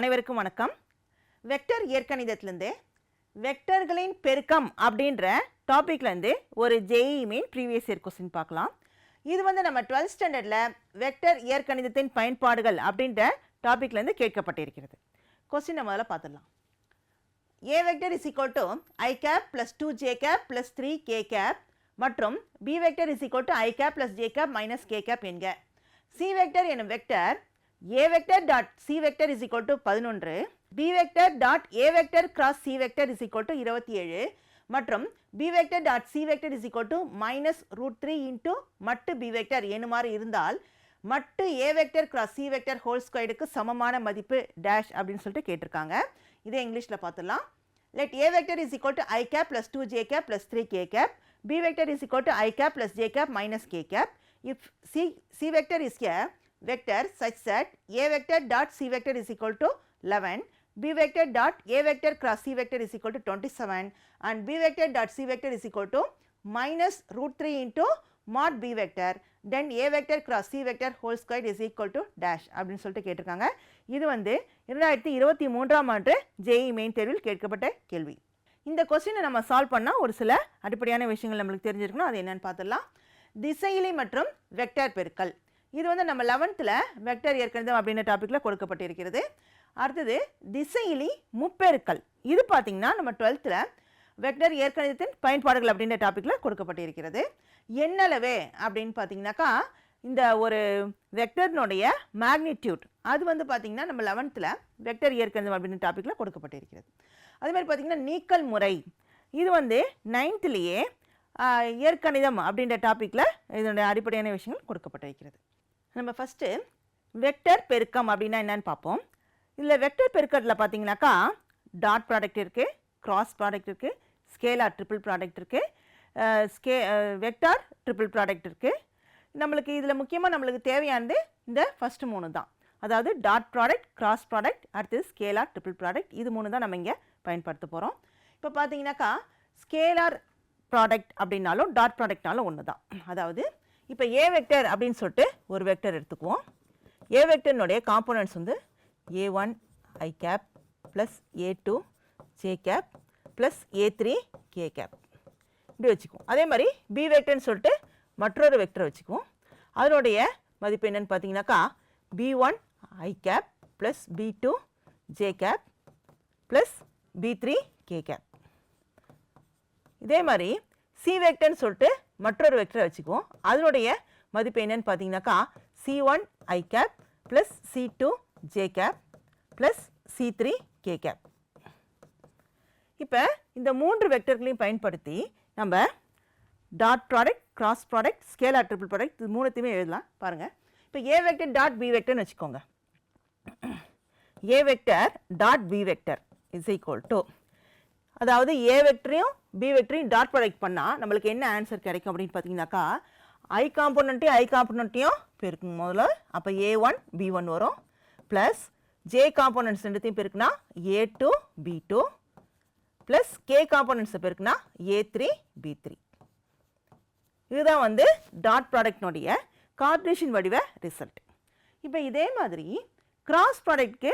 அனைவருக்கும் வணக்கம். வெக்டர் இயற்கணிதத்திலேருந்து வெக்டர்களின் பெருக்கம் அப்படின்ற டாப்பிக்லேருந்து ஒரு JE main previous year question பார்க்கலாம். இது வந்து நம்ம டுவெல்த் ஸ்டாண்டர்டில் வெக்டர் இயற்கணிதத்தின் பயன்பாடுகள் அப்படின்ற டாப்பிக்லேருந்து கேட்கப்பட்டிருக்கிறது. கொஸ்டினை முதல்ல பார்த்துடலாம். A vector is equal to I cap plus two J cap plus three K cap மற்றும் B vector is equal to I cap plus J cap minus K cap என்க. சி வெக்டர் எனும் vector A vector dot C vector is equal to பதினொன்று. B vector dot A vector cross C vector is equal to இருபத்தி ஏழு. மற்றும் B vector dot C vector is equal to minus root three into மட்டு B vector எனுமாறு இருந்தால் மட்டு A vector cross C vector whole ஸ்கொயர்டுக்கு சமமான மதிப்பு dash அப்படின்னு சொல்லிட்டு கேட்டிருக்காங்க. இதே இங்கிலீஷில் பார்த்துடலாம். Let a vector is equal to i cap plus 2 j cap plus 3 k cap. B vector is equal to i cap plus j cap minus k cap. If c c vector is a vector such that a vector dot c vector is equal to 11 b vector dot a vector cross c vector is equal to 27 and b vector dot c vector is equal to minus root 3 into mod b vector then a vector cross c vector whole square is equal to dash அப்படின்னு சொல்லிட்டு கேட்டிருக்காங்க இது வந்து இரண்டாயிரத்தி இருபத்தி மூன்றாம் ஆண்டு JE main தேர்வில் கேட்கப்பட்ட கேள்வி இந்த கொஸ்டினை நம்ம சால்வ் பண்ணால் ஒரு சில அடிப்படையான விஷயங்கள் நம்மளுக்கு தெரிஞ்சிருக்கணும் அது என்னன்னு பார்த்துடலாம் திசையிலி மற்றும் வெக்டர் பெருக்கல் இது வந்து நம்ம லெவன்த்தில் வெக்டர் இயற்கணிதம் அப்படின்ற டாப்பிக்கில் கொடுக்கப்பட்டிருக்கிறது. அடுத்தது திசையிலி முப்பெருக்கல். இது பார்த்தீங்கன்னா நம்ம டுவெல்த்தில் வெக்டர் இயற்கணிதத்தின் பயன்பாடுகள் அப்படின்ற டாப்பிக்கில் கொடுக்கப்பட்டிருக்கிறது. என்னளவே அப்படின்னு பார்த்தீங்கன்னாக்கா இந்த ஒரு வெக்டர்னுடைய மேக்னிடியூட் அது வந்து பார்த்திங்கன்னா நம்ம லெவன்த்தில் வெக்டர் இயற்கணிதம் அப்படின்ற டாப்பிக்கில் கொடுக்கப்பட்டிருக்கிறது. அதுமாதிரி பார்த்திங்கன்னா நீக்கல் முறை. இது வந்து நைன்த்துலேயே இயற்கணிதம் அப்படின்ற டாப்பிக்கில் இதனுடைய அடிப்படையான விஷயங்கள் கொடுக்கப்பட்டிருக்கிறது. நம்ம ஃபஸ்ட்டு வெக்டர் பெருக்கம் அப்படின்னா என்னன்னு பார்ப்போம். இதில் வெக்டர் பெருக்கத்தில் பார்த்தீங்கன்னாக்கா டாட் ப்ராடக்ட் இருக்குது கிராஸ் ப்ராடக்ட் இருக்குது ஸ்கேலார் ட்ரிபிள் ப்ராடக்ட் இருக்குது ஸ்கே வெக்டார் ட்ரிபிள் ப்ராடக்ட் இருக்குது நம்மளுக்கு இதில் முக்கியமாக நம்மளுக்கு தேவையானது இந்த ஃபஸ்ட்டு மூணு தான். அதாவது டாட் ப்ராடக்ட் கிராஸ் ப்ராடக்ட் அடுத்தது ஸ்கேலார் ட்ரிபிள் ப்ராடக்ட் இது மூணு தான் நம்ம இங்கே பயன்படுத்த போகிறோம் இப்போ பார்த்தீங்கன்னாக்கா ஸ்கேலார் ப்ராடக்ட் அப்படின்னாலும் டாட் ப்ராடக்ட்னாலும் ஒன்று தான் அதாவது இப்போ ஏ வெக்டர் அப்படின்னு சொல்லிட்டு ஒரு வெக்டர் எடுத்துக்குவோம். ஏ வெக்டர்னுடைய காம்போனன்ட்ஸ் வந்து A one I cap plus A two J cap plus A three K cap இப்படி வச்சுக்குவோம். அதே மாதிரி பி வெக்டர்னு சொல்லிட்டு மற்றொரு வெக்டர் வச்சுக்குவோம். அதனுடைய மதிப்பு என்னன்னு பார்த்தீங்கன்னாக்கா B one I cap plus B two J cap plus B three K cap இதே மாதிரி சி வெக்டர்னு சொல்லிட்டு மற்றொரு வெக்டரை வச்சுக்குவோம். அதனுடைய மதிப்பு என்னன்னு பார்த்தீங்கன்னாக்கா C one I cap plus C two J cap plus C three K cap இப்போ இந்த மூன்று வெக்டர்களையும் பயன்படுத்தி நம்ம dot product cross product scalar triple product இது மூணுத்தையுமே எழுதலாம். பாருங்கள் இப்போ ஏ வெக்டர் டாட் பி வெக்டர்னு வச்சுக்கோங்க. A vector dot B vector is equal to அதாவது ஏ வெக்டரையும் பி வெக்டரையும் டாட் ப்ராடக்ட் பண்ணால் நம்மளுக்கு என்ன ஆன்சர் கிடைக்கும் அப்படின்னு பார்த்தீங்கன்னாக்கா ஐ காம்போனண்ட்டையும் ஐ காம்போனண்ட்டையும் பெருக்குங்க முதல்ல. அப்போ ஏ ஒன் பி ஒன் வரும். ப்ளஸ் ஜே காம்போனன்ட்ஸ் ரெண்டுத்தையும் பெருக்குனா A two B two plus K காம்போனன்ட்ஸை பெருக்குனா ஏ த்ரீ பி த்ரீ இதுதான் வந்து டாட் ப்ராடக்டினுடைய கார்டேஷன் வடிவ ரிசல்ட் இப்போ இதே மாதிரி கிராஸ் ப்ராடக்ட்க்கு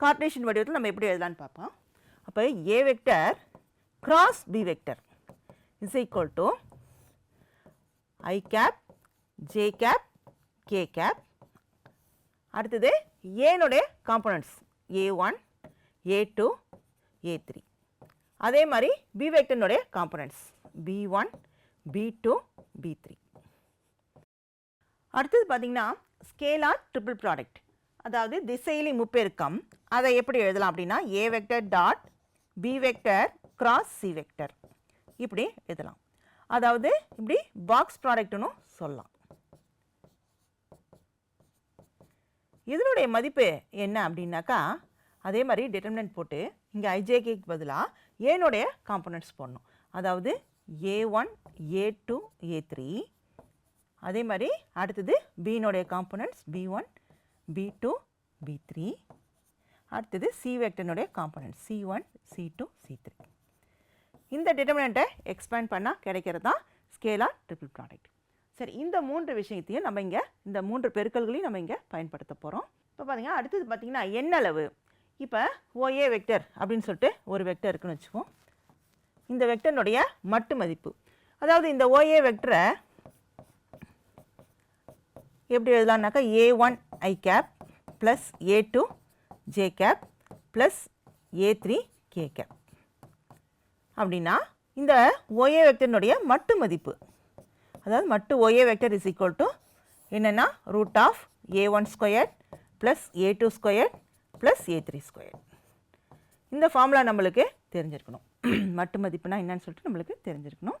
கார்டேஷன் வடிவத்தில் நம்ம எப்படி எழுதலான்னு பார்ப்போம். அப்போ A vector cross B vector is equal to I cap J cap K cap அடுத்தது ஏனுடைய components A one A two A three அதே மாதிரி B வெக்டர்னுடைய components B one B two B three அடுத்தது பார்த்தீங்கன்னா ஸ்கேலார் ட்ரிபிள் ப்ராடக்ட் அதாவது திசையிலி முப்பெருக்கம் அதை எப்படி எழுதலாம் அப்படின்னா A vector dot B vector cross C vector இப்படி எழுதலாம். அதாவது இப்படி பாக்ஸ் ப்ராடக்ட்னு சொல்லலாம். இதனுடைய மதிப்பு என்ன அப்படின்னாக்கா அதே மாதிரி டிட்டர்மினன்ட் போட்டு இங்கே ஐஜேகேக்கு பதிலாக ஏனுடைய காம்போனன்ட்ஸ் போடணும். அதாவது A one A two A three அதே மாதிரி அடுத்தது பீனுடைய components B one B two B three அடுத்தது C வெக்டனுடைய component C one C two C three இந்த டிட்டர்மினண்ட்டை எக்ஸ்பேண்ட் பண்ணால் கிடைக்கிறது தான் ஸ்கேலார் ட்ரிபிள் ப்ராடக்ட் சரி இந்த மூன்று விஷயத்தையும் நம்ம இங்கே இந்த மூன்று பெருக்கல்களையும் நம்ம இங்கே பயன்படுத்த போகிறோம் இப்போ பார்த்தீங்கன்னா அடுத்தது பார்த்தீங்கன்னா எண்ணளவு இப்போ ஓஏ வெக்டர் அப்படின்னு சொல்லிட்டு ஒரு வெக்டர் இருக்குன்னு வச்சுப்போம் இந்த வெக்டர்னுடைய மட்டு மதிப்பு. அதாவது இந்த ஓஏ வெக்டரை எப்படி எழுதலாம்னாக்கா A one I cap plus A two J cap plus A three K cap அப்படின்னா இந்த ஓஏ வெக்டரினுடைய மட்டு மதிப்பு. அதாவது மட்டு O A vector is equal to என்னென்னா root of A one square plus A two square plus A three square இந்த formula நம்மளுக்கு தெரிஞ்சிருக்கணும். மட்டு மதிப்புனா என்னன்னு சொல்லிட்டு நம்மளுக்கு தெரிஞ்சிருக்கணும்.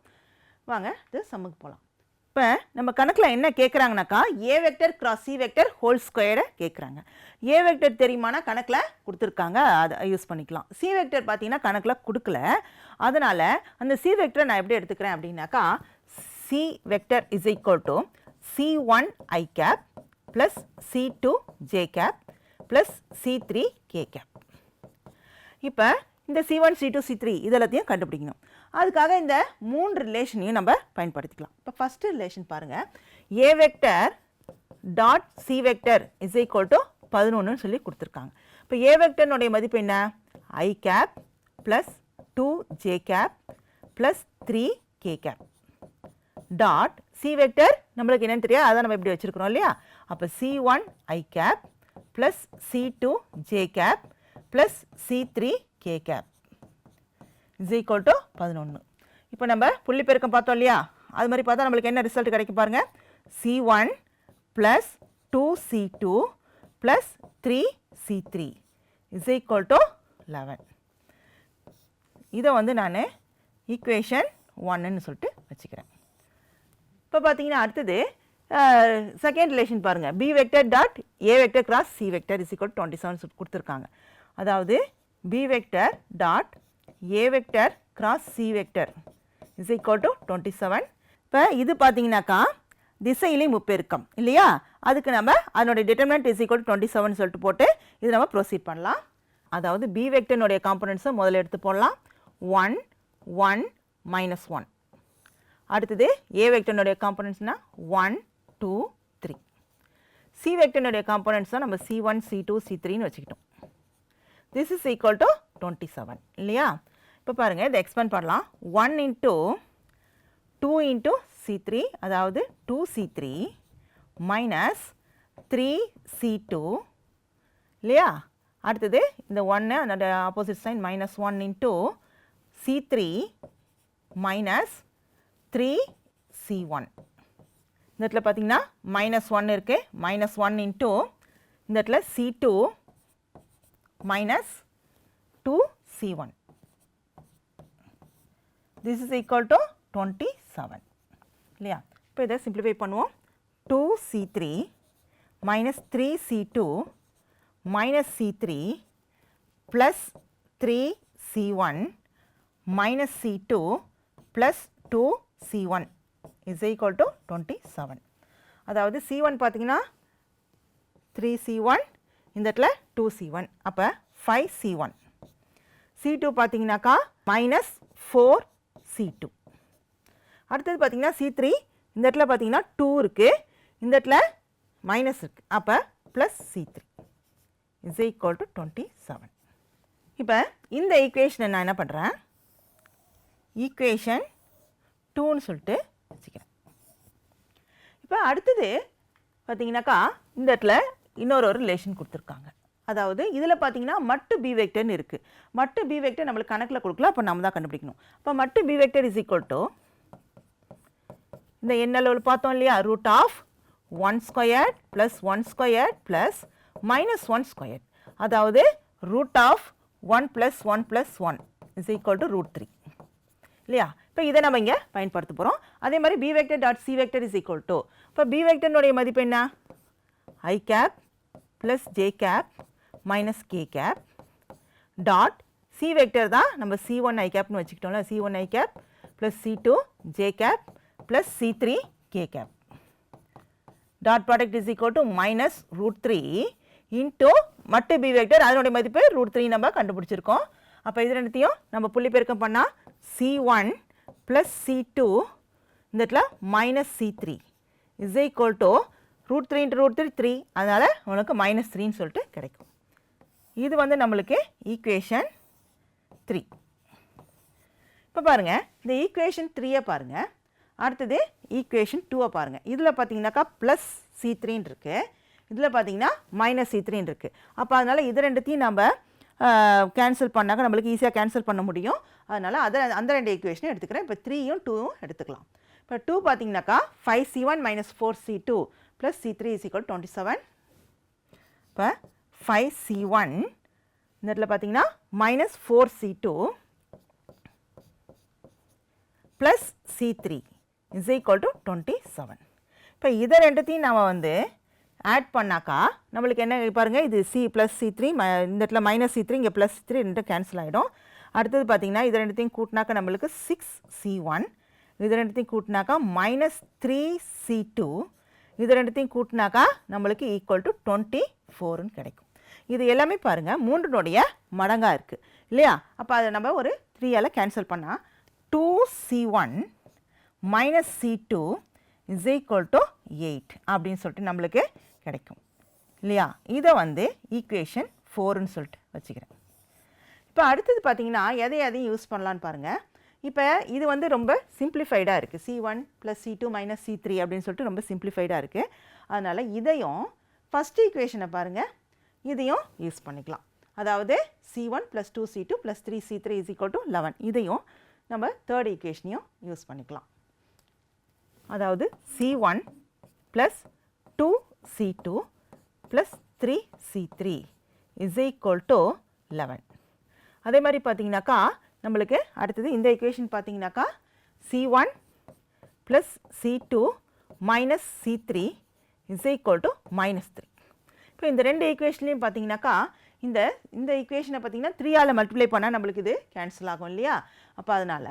வாங்க இது சம்முக்கு போகலாம் இப்போ நம்ம கணக்கில் என்ன கேட்குறாங்கனாக்கா A vector cross C vector whole ஸ்கொயரை கேட்குறாங்க ஏ வெக்டர் தெரியுமானா கணக்கில் கொடுத்துருக்காங்க. அதை யூஸ் பண்ணிக்கலாம். சி வெக்டர் பார்த்தீங்கன்னா கணக்கில் கொடுக்கல. அதனால் அந்த சி வெக்டரை நான் எப்படி எடுத்துக்கிறேன் அப்படின்னாக்கா C vector is equal to C one I cap plus C two J cap plus C three K cap இப்போ இந்த C one C two C three இதெல்லாத்தையும் கண்டுபிடிக்கணும். அதுக்காக இந்த மூணு ரிலேஷனையும் நம்ம பயன்படுத்திக்கலாம். இப்போ ஃபஸ்ட்டு ரிலேஷன் பாருங்கள் A vector dot C vector is equal to பதினொன்றுன்னு சொல்லி கொடுத்துருக்காங்க. இப்போ ஏ வெக்டர்னுடைய மதிப்பு என்ன? I cap plus two J cap plus three K cap dot C vector நம்மளுக்கு என்னென்னு தெரியாது அதான் நம்ம எப்படி வச்சுருக்கிறோம் இல்லையா? அப்போ C one I cap plus C two J cap plus C three K cap is equal to பதினொன்று இப்போ நம்ம புள்ளி பெருக்கம் பார்த்தோம் இல்லையா? அது மாதிரி பார்த்தா நம்மளுக்கு என்ன ரிசல்ட் கிடைக்கும் பாருங்கள் C one plus two C two plus three C three is equal to eleven இதை வந்து நான் ஈக்குவேஷன் ஒன்னுன்னு சொல்லிட்டு வச்சுக்கிறேன். இப்போ பார்த்தீங்கன்னா அடுத்தது செகண்ட் ரிலேஷன் பாருங்கள் B vector dot A vector cross C vector is equal twenty seven கொடுத்துருக்காங்க. அதாவது B vector dot A vector cross C vector is equal to twenty seven இப்போ இது பார்த்தீங்கன்னாக்கா திசையிலே முப்பெருக்கம் இல்லையா? அதுக்கு நம்ம அதனுடைய determinant is equal twenty seven சொல்லிட்டு போட்டு இது நம்ம ப்ரொசீட் பண்ணலாம். அதாவது பி வெக்டனுடைய காம்பனன்ட்ஸை முதல்ல எடுத்து போடலாம். ஒன் ஒன் மைனஸ் ஒன் அடுத்தது ஏ வெக்டனுடைய காம்பனன்ட்ஸ்னால் ஒன் டூ த்ரீ சி வெக்டனுடைய காம்பனன்ட்ஸ் நம்ம C one C two C த்ரீன்னு வச்சுக்கிட்டோம். This is equal to twenty seven இல்லையா? இப்போ பாருங்கள் இதை எக்ஸ்பேண்ட் பண்ணலாம். One into two into C three அதாவது two C three minus three C two இல்லையா? அடுத்தது இந்த ஒன்று அதோட opposite sign minus one into C three minus three C one இந்த இடத்துல பார்த்தீங்கன்னா மைனஸ் ஒன் இருக்குது மைனஸ் ஒன் இன்ட்டு இந்த இடத்துல C two minus two C one This is equal to 27. இல்லையா இப்போ இதை சிம்பிளிஃபை பண்ணுவோம். Two C three minus three C two minus C three plus three C one minus C two plus two C one is equal to twenty seven அதாவது C one பார்த்தீங்கன்னா three C one இந்த இடத்துல two C one அப்போ five C one C two பார்த்தீங்கன்னாக்கா minus four C two அடுத்தது பார்த்திங்கன்னா C three இந்த இடத்துல பார்த்தீங்கன்னா டூ இருக்குது இந்த இடத்துல மைனஸ் இருக்குது அப்போ plus C three is equal to twenty seven இப்போ இந்த ஈக்குவேஷனை நான் என்ன பண்ணுறேன் ஈக்குவேஷன் டூன்னு சொல்லிட்டு வச்சுக்கிறேன். இப்போ அடுத்தது பார்த்தீங்கன்னாக்கா இந்த இடத்துல இன்னொரு ஒரு ரிலேஷன் கொடுத்துருக்காங்க. அதாவது இதில் பார்த்தீங்கன்னா மட்டு பி வெக்டர்னு இருக்குது மட்டு பி வெக்டர் நம்மளுக்கு கணக்கில் கொடுக்கல அப்போ நம்ம தான் கண்டுபிடிக்கணும். இப்போ மட்டு B vector is equal to இந்த என்ன பார்த்தோம் இல்லையா? Root of one square plus one square plus minus one square அதாவது root of one plus one plus one is equal to root three இல்லையா? இப்போ இதை நம்ம இங்கே பயன்படுத்த போகிறோம் அதே மாதிரி B vector dot C vector is equal to இப்போ பி வெக்டர்னுடைய மதிப்பு என்ன? I cap plus J cap minus K cap dot C vector தான் நம்ம சி ஒன் ஐ கேப்னு வச்சுக்கிட்டோம்ல C one I cap plus C two J cap plus C three K cap dot product is equal to minus root three into மட்டு B vector அதனுடைய மதிப்பு root three நம்ம கண்டுபிடிச்சிருக்கோம். அப்போ இது ரெண்டுத்தையும் நம்ம புள்ளி பெருக்கம் பண்ணால் C one plus C two இந்த இடத்துல minus C three is equal to root three into root three three அதனால் உனக்கு மைனஸ் த்ரீன்னு சொல்லிட்டு கிடைக்கும். இது வந்து நம்மளுக்கு ஈக்குவேஷன் த்ரீ இப்போ பாருங்கள் இந்த ஈக்குவேஷன் த்ரீயை பாருங்கள் அடுத்தது ஈக்குவேஷன் டூவை பாருங்கள் இதில் பார்த்தீங்கன்னாக்கா ப்ளஸ் சி த்ரீன்னு இருக்குது இதில் பார்த்தீங்கன்னா மைனஸ் சி த்ரீன்னு இருக்குது அப்போ அதனால் இது ரெண்டுத்தையும் நம்ம கேன்சல் பண்ணாக்க நம்மளுக்கு ஈஸியாக கேன்சல் பண்ண முடியும். அதனால் அதை அந்த ரெண்டு ஈக்குவேஷனும் எடுத்துக்கிறேன். இப்போ த்ரீயும் டூவும் எடுத்துக்கலாம். இப்போ டூ பார்த்தீங்கன்னாக்கா five C one minus four C two plus C three is equal twenty seven இப்போ ஃபைவ் சி ஒன் இந்த இடத்துல பார்த்தீங்கன்னா minus four C two plus C three is equal to twenty seven இப்போ இதை ரெண்டுத்தையும் நம்ம வந்து ஆட் பண்ணாக்கா நம்மளுக்கு என்ன பாருங்கள் இது சி ப்ளஸ் சி த்ரீ ம இந்த இடத்துல மைனஸ் சி த்ரீ இங்கே ப்ளஸ் த்ரீ ரெண்டு கேன்சல் ஆகிடும் அடுத்தது பார்த்தீங்கன்னா இது ரெண்டுத்தையும் கூட்டினாக்கா நம்மளுக்கு சிக்ஸ் சி ஒன் இது ரெண்டுத்தையும் கூட்டினாக்கா மைனஸ் த்ரீ சி டூ இது ரெண்டுத்தையும் கூட்டினாக்கா நம்மளுக்கு ஈக்குவல் டு டுவெண்ட்டி ஃபோர்னு கிடைக்கும். இது எல்லாமே பாருங்கள் மூன்றுனுடைய மடங்காக இருக்குது இல்லையா? அப்போ அதை நம்ம ஒரு த்ரீயால் கேன்சல் பண்ணால் two C one minus C two is equal to eight அப்படின்னு சொல்லிட்டு நம்மளுக்கு கிடைக்கும். இல்லையா? இதை வந்து ஈக்குவேஷன் ஃபோர்னு சொல்லிட்டு வச்சுக்கிறேன். இப்போ அடுத்தது பார்த்தீங்கன்னா எதை எதையும் யூஸ் பண்ணலான்னு பாருங்கள் இப்போ இது வந்து ரொம்ப சிம்பிளிஃபைடாக இருக்குது C one plus C two minus C three அப்படின்னு சொல்லிட்டு ரொம்ப சிம்பிளிஃபைடாக இருக்குது அதனால் இதையும் ஃபஸ்ட் ஈக்குவேஷனை பாருங்கள் இதையும் யூஸ் பண்ணிக்கலாம். அதாவது C one plus two C two plus three C three is equal to eleven இதையும் நம்ம தேர்ட் ஈக்குவேஷனையும் யூஸ் பண்ணிக்கலாம். அதாவது C one plus two C two plus three C three is equal to eleven அதே மாதிரி பார்த்தீங்கன்னாக்கா நம்மளுக்கு அடுத்தது இந்த ஈக்குவேஷன் பார்த்தீங்கன்னாக்கா C one plus C two minus C three is equal to minus three இப்போ இந்த ரெண்டு ஈக்குவேஷன்லையும் பார்த்தீங்கன்னாக்கா இந்த இந்த ஈக்குவேஷனை பார்த்தீங்கன்னா த்ரீயால் மல்டிப்ளை பண்ணால் நம்மளுக்கு இது கேன்சல் ஆகும் இல்லையா? அப்போ அதனால்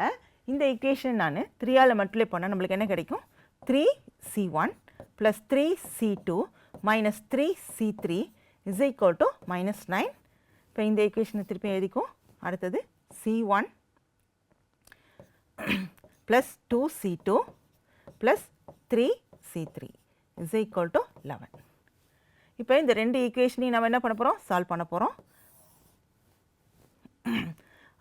இந்த ஈக்குவேஷன் நான் த்ரீயால் மல்டிப்ளை பண்ணால் நம்மளுக்கு என்ன கிடைக்கும்? Three C one plus three C two minus three C three is equal to minus nine இப்போ இந்த ஈக்குவேஷனை திருப்பி எழுதிக்கும் அடுத்தது C one plus two C two plus three C three is equal to eleven இப்போ இந்த ரெண்டு ஈக்குவேஷனையும் நம்ம என்ன பண்ண போகிறோம் சால்வ் பண்ண போகிறோம்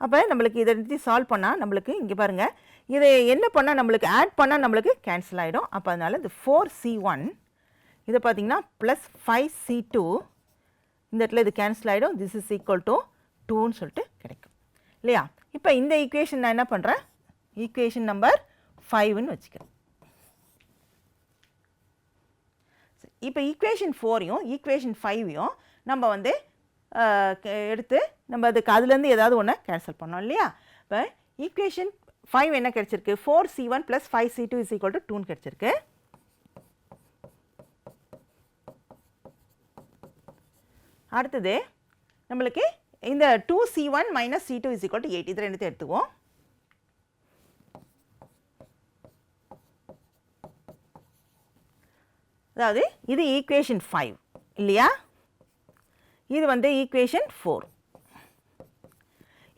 அப்போ நம்மளுக்கு இதை எடுத்து சால்வ் பண்ணால் நம்மளுக்கு இங்கே பாருங்கள் இதை என்ன பண்ணால் நம்மளுக்கு ஆட் பண்ணால் நம்மளுக்கு கேன்சல் ஆகிடும் அப்போ அதனால் இந்த ஃபோர் சி ஒன் இதை பார்த்தீங்கன்னா ப்ளஸ் ஃபைவ் சி டூ இந்த இடத்துல இது கேன்சல் ஆகிடும் திஸ் இஸ் ஈக்குவல் டு டூன்னு சொல்லிட்டு கிடைக்கும். இல்லையா? இப்போ இந்த ஈக்குவேஷன் நான் என்ன பண்ணுறேன் ஈக்குவேஷன் நம்பர் ஃபைவ்னு வச்சுக்கிறேன். இப்போ ஈக்குவேஷன் ஃபோரையும் ஈக்குவேஷன் ஃபைவையும் நம்ம வந்து க- எடுத்து நம்ம அதுக்கு அதுலேருந்து ஏதாவது ஒன்று கேன்சல் பண்ணோம் இல்லையா? இப்போ ஈக்குவேஷன் ஃபைவ் என்ன கிடச்சிருக்கு? Four C one plus five C two is equal to டூன்னு கிடச்சிருக்கு. அடுத்தது நம்மளுக்கு இந்த two C one minus C two is equal to eight இது ரெண்டுத்தையும் எடுத்துக்குவோம். அதாவது இது ஈக்குவேஷன் ஃபைவ் இல்லையா? இது வந்து ஈக்குவேஷன் ஃபோர்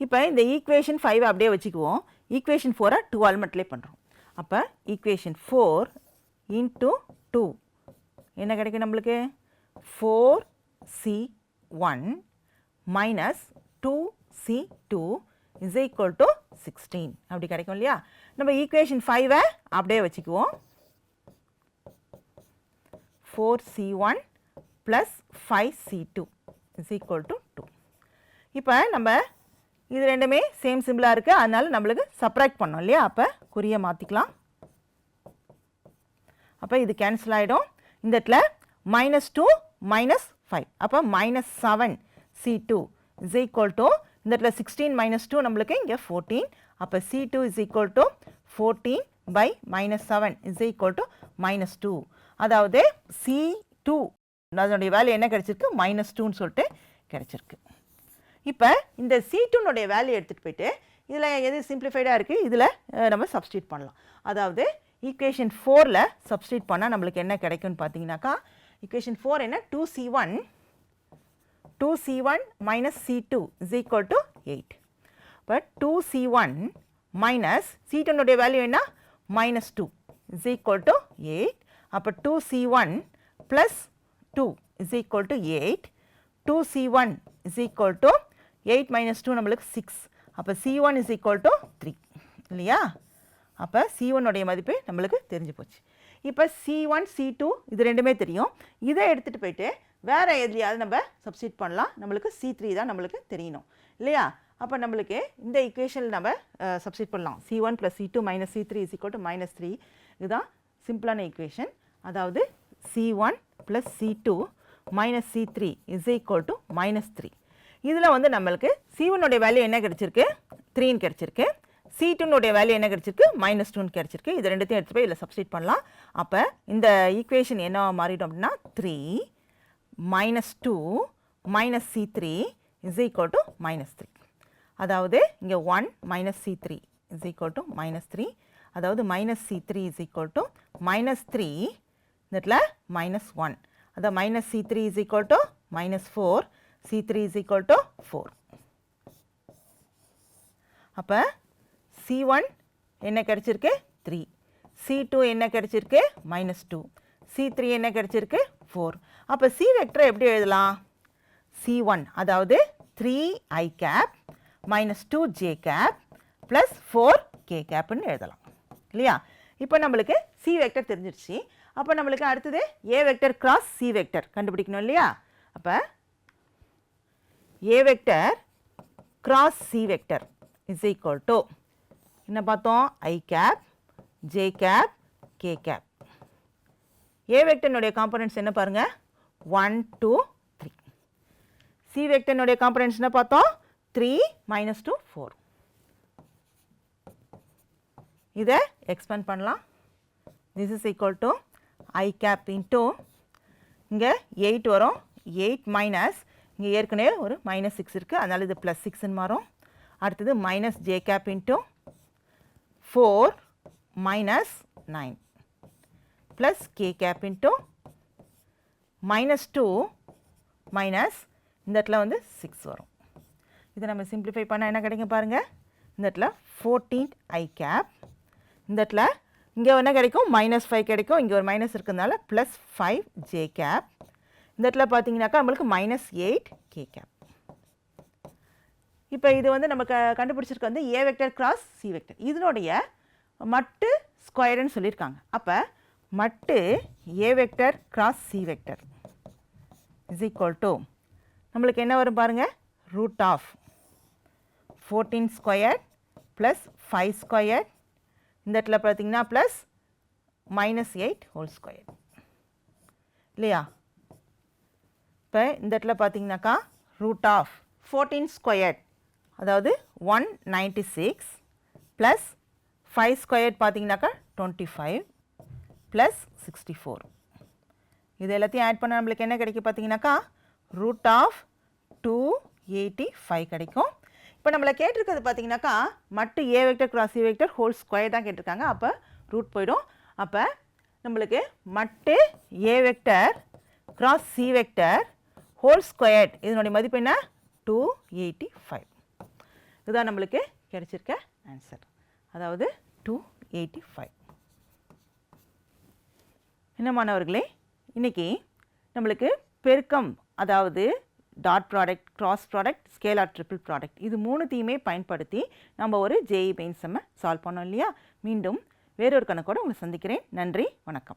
இப்போ இந்த ஈக்குவேஷன் ஃபைவ் அப்படியே வச்சுக்குவோம். ஈக்குவேஷன் ஃபோரை டூ ஆல் பண்ணுறோம் அப்போ ஈக்குவேஷன் ஃபோர் இன்ட்டு டூ என்ன கிடைக்கும் நம்மளுக்கு? Four C one minus two C two is equal to sixteen அப்படி கிடைக்கும் இல்லையா? நம்ம ஈக்குவேஷன் ஃபைவை அப்படியே வச்சுக்குவோம். Four C one plus five C two is equal to two இப்போ நம்ம இது ரெண்டுமே சேம் சிம்பிளாக இருக்குது அதனால் நம்மளுக்கு சப்ராக்ட் பண்ணோம் இல்லையா? அப்போ குறியை மாற்றிக்கலாம் அப்போ இது கேன்சல் ஆகிடும் இந்த இடத்துல மைனஸ் டூ மைனஸ் ஃபைவ் அப்போ minus seven C two is equal to இந்த இடத்துல சிக்ஸ்டீன் மைனஸ் டூ நம்மளுக்கு இங்கே ஃபோர்டீன் அப்போ C two is equal to fourteen by minus seven is equal to minus two அதாவது சி டூ அதனுடைய value என்ன கிடச்சிருக்கு? மைனஸ் டூன்னு சொல்லிட்டு கிடச்சிருக்கு. இப்போ இந்த சி டூனுடைய வேல்யூ எடுத்துகிட்டு போயிட்டு இதில் எது சிம்பிளிஃபைடாக இருக்குது இதில் நம்ம சப்ஸ்டியூட் பண்ணலாம். அதாவது ஈக்குவேஷன் ஃபோரில் சப்ஸ்டியூட் பண்ணால் நம்மளுக்கு என்ன கிடைக்கும்னு பார்த்தீங்கன்னாக்கா ஈக்குவேஷன் ஃபோர் என்ன? Two C one two C one minus C two is equal to eight but two C one minus C டூனுடைய value என்ன? Minus two is equal to eight அப்போ two C one plus two is equal to eight two C one is equal to eight minus two நம்மளுக்கு six அப்போ C one is equal to three இல்லையா? அப்போ C ஒன்னுடைய மதிப்பு நம்மளுக்கு தெரிஞ்சு போச்சு. இப்போ சி ஒன் சி டூ இது ரெண்டுமே தெரியும். இதை எடுத்துகிட்டு போயிட்டு வேறு எதுலையாவது நம்ம சப்ஸ்டியூட் பண்ணலாம். நம்மளுக்கு சி த்ரீ தான் நம்மளுக்கு தெரியணும். இல்லையா? அப்போ நம்மளுக்கு இந்த இக்குவேஷனில் நம்ம சப்ஸ்டியூட் பண்ணலாம். C one plus C two minus C three is equal to minus three இதுதான் சிம்பிளான இக்குவேஷன் அதாவது C one plus C two minus C three is equal to minus three இதில் வந்து நம்மளுக்கு சி ஒன்னுடைய வேல்யூ என்ன கிடச்சிருக்கு? த்ரீன்னு கிடச்சிருக்கு. சி டூனுடைய வேல்யூ என்ன கிடச்சிருக்கு? மைனஸ் டூன்னு கிடச்சிருக்கு. இது ரெண்டுத்தையும் எடுத்து போய் இதில் சப்ஸ்டியூட் பண்ணலாம். அப்போ இந்த ஈக்குவேஷன் என்ன மாறிடும் அப்படின்னா three minus two minus C three is equal to minus three அதாவது இங்கே one minus C three is equal to minus three அதாவது minus C three is equal to minus three இந்த மைனஸ் ஒன் அதாவது minus C three is equal to minus four C three is equal to four அப்போ C one என்ன கிடச்சிருக்கு? Three C two என்ன கிடச்சிருக்கு? Minus two C three என்ன கிடச்சிருக்கு? Four அப்போ சி வெக்டரை எப்படி எழுதலாம்? சி ஒன் அதாவது three I cap minus two J cap plus four K கேப்னு எழுதலாம். இல்லையா? இப்போ நம்மளுக்கு சி வெக்டர் தெரிஞ்சிருச்சு. அப்போ நம்மளுக்கு அடுத்தது A vector cross C vector கண்டுபிடிக்கணும் இல்லையா? அப்போ A vector cross C vector is equal to என்ன பார்த்தோம்? I cap J cap K cap A வெக்டர்னுடைய components என்ன பாருங்கள் ஒன் டூ த்ரீ சி வெக்டர்னுடைய காம்பனன்ட்ஸ் என்ன பார்த்தோம்? த்ரீ மைனஸ் டூ ஃபோர் இதை எக்ஸ்பேண்ட் பண்ணலாம். This is equal to I cap into இங்கே எயிட் வரும். எயிட் மைனஸ் இங்கே ஏற்கனவே ஒரு மைனஸ் சிக்ஸ் இருக்குது அதனால் இது ப்ளஸ் சிக்ஸ்ன்னு மாறும். அடுத்தது minus J cap into four minus nine plus K cap into minus two minus இந்த இடத்துல வந்து சிக்ஸ் வரும். இதை நம்ம சிம்பிளிஃபை பண்ணால் என்ன கிடைக்கும் பாருங்கள் இந்த இடத்துல ஃபோர்டீன் ஐ கேப் இந்த இடத்துல இங்கே என்ன கிடைக்கும்? மைனஸ் ஃபைவ் கிடைக்கும். இங்கே ஒரு மைனஸ் இருக்கிறதுனால ப்ளஸ் ஃபைவ் ஜே கேப் இந்த இடத்துல பார்த்தீங்கன்னாக்கா நம்மளுக்கு மைனஸ் எயிட் கே கேப் இப்போ இது வந்து நம்ம க கண்டுபிடிச்சிருக்க வந்து A vector cross C vector இதனுடைய மட்டு ஸ்கொயர்னு சொல்லியிருக்காங்க. அப்போ மட்டு A vector cross C vector is equal to நம்மளுக்கு என்ன வரும் பாருங்கள் root of fourteen square plus five square இந்த இடத்துல பார்த்தீங்கன்னா plus minus eight whole square இல்லையா? இப்போ இந்த இடத்துல பார்த்தீங்கன்னாக்கா ரூட் ஆஃப் ஃபோர்டீன் ஸ்கொயர் அதாவது one ninety six plus five square பார்த்தீங்கன்னாக்கா twenty five plus sixty four இது எல்லாத்தையும் ஆட் பண்ண நம்மளுக்கு என்ன கிடைக்கும் பார்த்தீங்கன்னாக்கா? Root of two eighty five கிடைக்கும். இப்போ நம்மளை கேட்டிருக்கிறது பார்த்தீங்கன்னாக்கா மட்டு A vector cross C vector whole square தான் கேட்டிருக்காங்க. அப்போ ரூட் போயிடும். அப்போ நம்மளுக்கு மட்டு A vector cross C vector whole square இதனுடைய மதிப்பு என்ன? டூ எயிட்டி ஃபைவ் இதுதான் நம்மளுக்கு கிடைச்சிருக்க ஆன்சர் அதாவது டூ எயிட்டி ஃபைவ் என்ன மாணவர்களே? இன்றைக்கி நம்மளுக்கு பெருக்கம் அதாவது dot product cross product scalar triple product இது மூணுத்தையுமே பயன்படுத்தி நம்ம ஒரு ஜேஇ மெயின் சால்வ் பண்ணோம் இல்லையா? மீண்டும் வேறொரு கணக்கோடு உங்களை சந்திக்கிறேன். நன்றி வணக்கம்.